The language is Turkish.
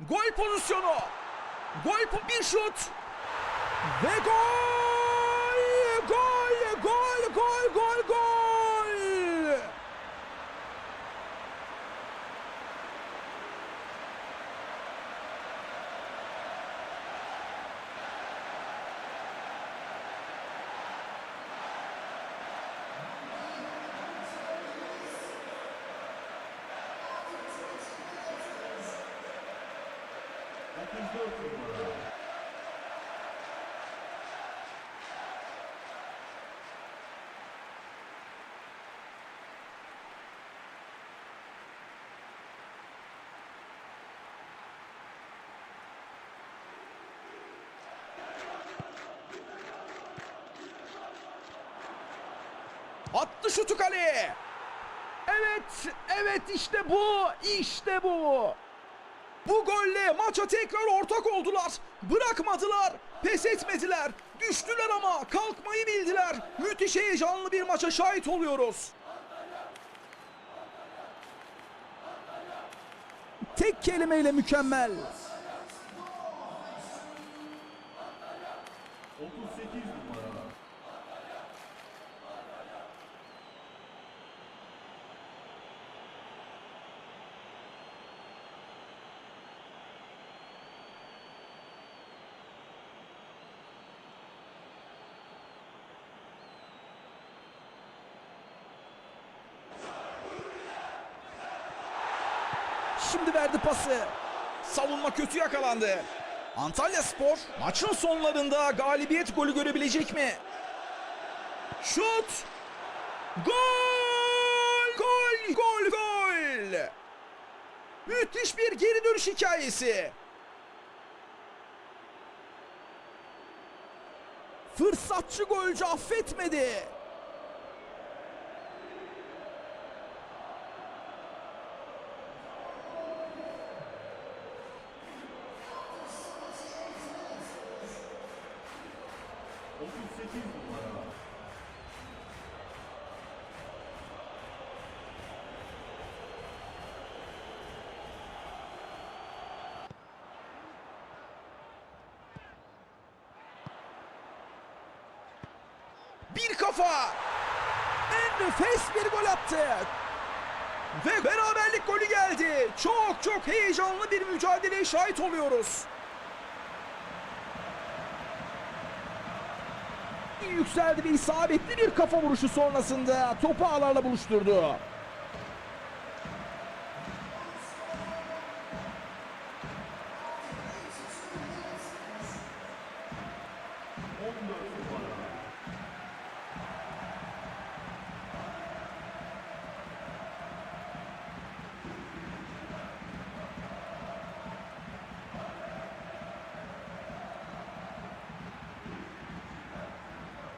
Gol pozisyonu. Gol bir şut. Ve gol! Gol! Gol! Gol! Gol! Gol! Attı şutu kaleye. Evet, evet işte bu, işte bu. Bu golle maça tekrar ortak oldular. Bırakmadılar, pes etmediler. Düştüler ama kalkmayı bildiler. Müthiş heyecanlı bir maça şahit oluyoruz. Tek kelimeyle mükemmel. 38 Şimdi verdi pası. Savunma kötü yakalandı. Antalya Spor maçın sonlarında galibiyet golü görebilecek mi? Şut! Gol! Gol! Gol! Gol! Müthiş bir geri dönüş hikayesi. Fırsatçı golcü affetmedi. Otuz sekiz numara. Bir kafa. En nefes bir gol attı. Ve beraberlik golü geldi. Çok çok heyecanlı bir mücadeleye şahit oluyoruz. Yükseldi bir isabetli bir kafa vuruşu sonrasında topu ağlarla buluşturdu.